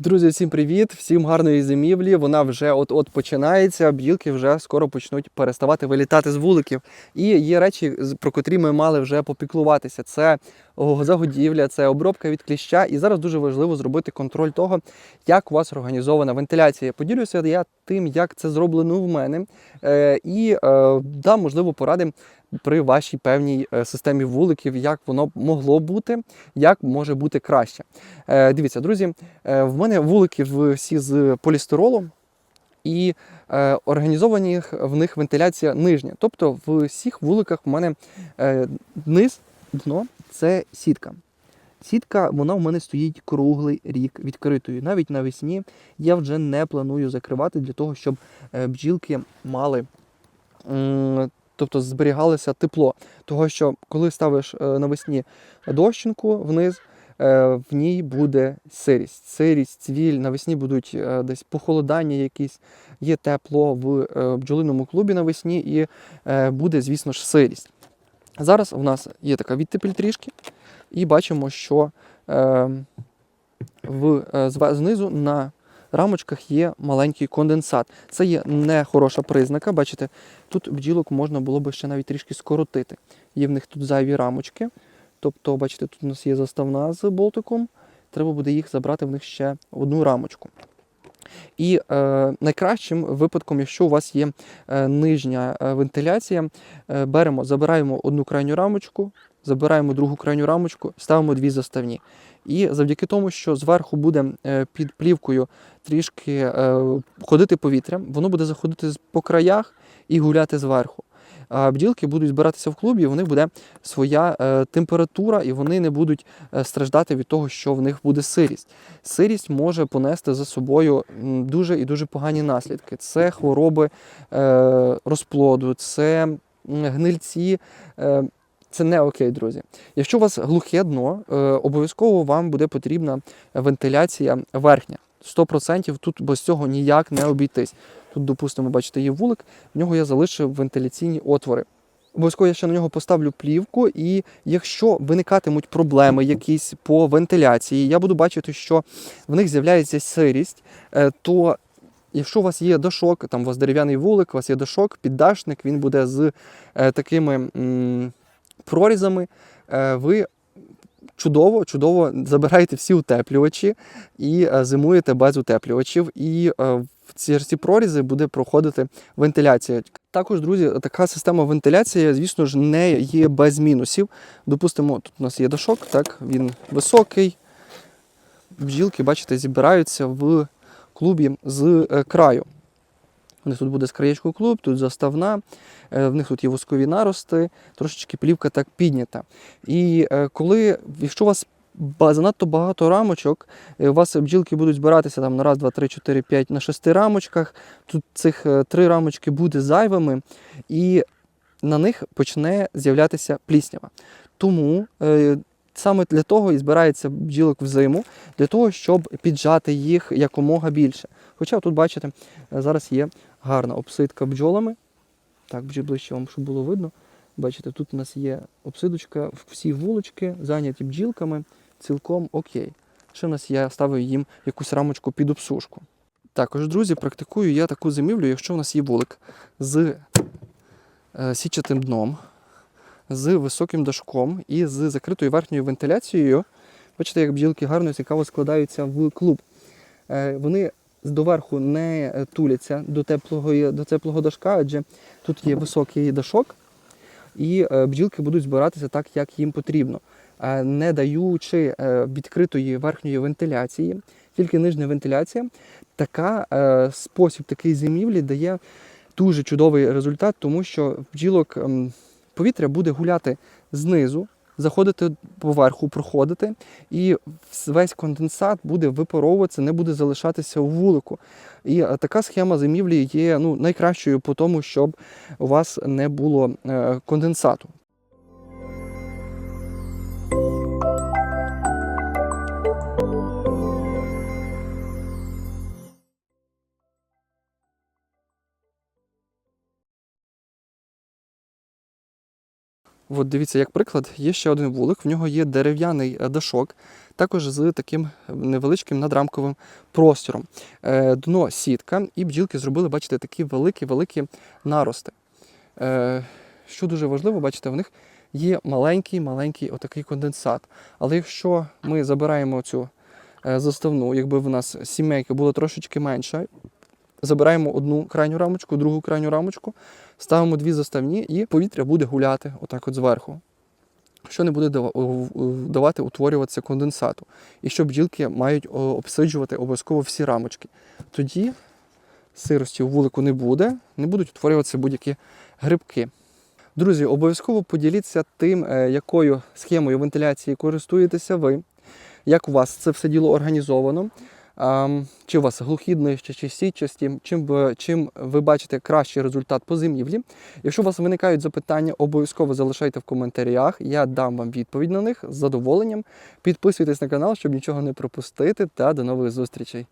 Друзі, всім привіт! Всім гарної зимівлі. Вона вже от-от починається. Бджілки вже скоро почнуть переставати вилітати з вуликів. І є речі, про котрі ми мали вже попіклуватися. Це загодівля, це обробка від кліща. І зараз дуже важливо зробити контроль того, як у вас організована вентиляція. Поділюся я тим, як це зроблено в мене, е, і е, дам можливо поради при вашій певній е, системі вуликів, як воно могло бути, як може бути краще. Дивіться, друзі, в мене вулики всі з полістиролу. І організовані в них вентиляція нижня. Тобто в всіх вуликах в мене низ, дно це сітка. Сітка, вона в мене стоїть круглий рік відкритою. Навіть навесні я вже не планую закривати для того, щоб е, бджілки мали, тобто зберігалося тепло. Того, що коли ставиш е, навесні дощинку вниз, е, в ній буде сирість. Сирість, цвіль, навесні будуть десь похолодання якісь, є тепло в бджолиному клубі навесні і буде, звісно ж, сирість. Зараз у нас є така відтепель трішки, і бачимо, що е, в, знизу на рамочках є маленький конденсат. Це є не хороша признака. Бачите, тут бджілок можна було би ще навіть трішки скоротити. Є в них тут зайві рамочки. Тобто, бачите, тут у нас є заставна з болтиком. Треба буде їх забрати в них ще одну рамочку. І е, найкращим випадком, якщо у вас є е, нижня е, вентиляція, е, беремо, забираємо одну крайню рамочку, забираємо другу крайню рамочку, ставимо дві заставні. І завдяки тому, що зверху буде під плівкою трішки ходити повітря, воно буде заходити по краях і гуляти зверху. А бджілки будуть збиратися в клубі, у них буде своя е, температура, і вони не будуть е, страждати від того, що в них буде сирість. Сирість може понести за собою дуже і дуже погані наслідки. Це хвороби е, розплоду, це гнильці. Це не окей, друзі. Якщо у вас глухе дно, обов'язково вам буде потрібна вентиляція верхня. 100% тут без цього ніяк не обійтись. Тут, допустимо, бачите, є вулик, в нього я залишив вентиляційні отвори. Обов'язково я ще на нього поставлю плівку, і якщо виникатимуть проблеми якісь по вентиляції, я буду бачити, що в них з'являється сирість, е, то якщо у вас є дошок, там у вас дерев'яний вулик, у вас є дошок, піддашник, він буде з е, такими прорізами, е, ви чудово, чудово забираєте всі утеплювачі і е, зимуєте без утеплювачів. І е, в ці, ці прорізи буде проходити вентиляція. Також, друзі, така система вентиляції, звісно ж, не є без мінусів. Допустимо, тут у нас є дошок, так, він високий. Бджілки, бачите, зібираються в клубі з е, краю. У них тут буде з клуб, тут заставна, е, в них тут є воскові нарости, трошечки плівка так піднята. І е, коли, якщо у вас занадто багато рамочок, е, у вас бджілки будуть збиратися там на раз, два, три, чотири, п'ять, на шести рамочках, тут цих три рамочки буде зайвими, і на них почне з'являтися пліснява. Тому саме для того і збирається бджілок взиму, для того, щоб піджати їх якомога більше. Хоча тут, бачите, зараз є гарна обсидка бджолами. Так, бджі ближче вам, щоб було видно. Бачите, тут у нас є обсидочка, всі вулички зайняті бджілками, цілком окей. Ще в нас я ставив їм якусь рамочку під обсушку. Також, друзі, практикую я таку зимівлю, якщо в нас є вулик з е, січатим дном, з високим дашком і з закритою верхньою вентиляцією. Бачите, як бджілки гарно цікаво складаються в клуб. Е, Вони доверху не туляться до теплого, до теплого дашка, адже тут є високий дашок, і е, бджілки будуть збиратися так, як їм потрібно, Е, не даючи е, відкритої верхньої вентиляції, тільки нижня вентиляція. Така спосіб такий зимівлі дає дуже чудовий результат, тому що бджілок ем, повітря буде гуляти знизу, заходити поверху, проходити, і весь конденсат буде випаровуватися, не буде залишатися у вулику. І е, така схема зимівлі є ну, найкращою по тому, щоб у вас не було е, конденсату. От дивіться, як приклад, є ще один вулик, в нього є дерев'яний е, дашок, також з таким невеличким надрамковим простором. Е, Дно сітка, і бджілки зробили, бачите, такі великі-великі нарости. Е, Що дуже важливо, бачите, в них є маленький-маленький отакий конденсат. Але якщо ми забираємо цю заставну, якби в нас сімейка була трошечки менша, забираємо одну крайню рамочку, другу крайню рамочку, ставимо дві заставні, і повітря буде гуляти отак от зверху. Що не буде давати утворюватися конденсату. І що бджілки мають обсиджувати обов'язково всі рамочки. Тоді сирості у вулику не буде, не будуть утворюватися будь-які грибки. Друзі, обов'язково поділіться тим, е, якою схемою вентиляції користуєтеся ви, як у вас це все діло організовано. Чи у вас глухідної чи сітчасті, чим, ви- чим ви бачите кращий результат по зимівлі. Якщо у вас виникають запитання, обов'язково залишайте в коментарях. Я дам вам відповідь на них з задоволенням. Підписуйтесь на канал, щоб нічого не пропустити. Та до нових зустрічей.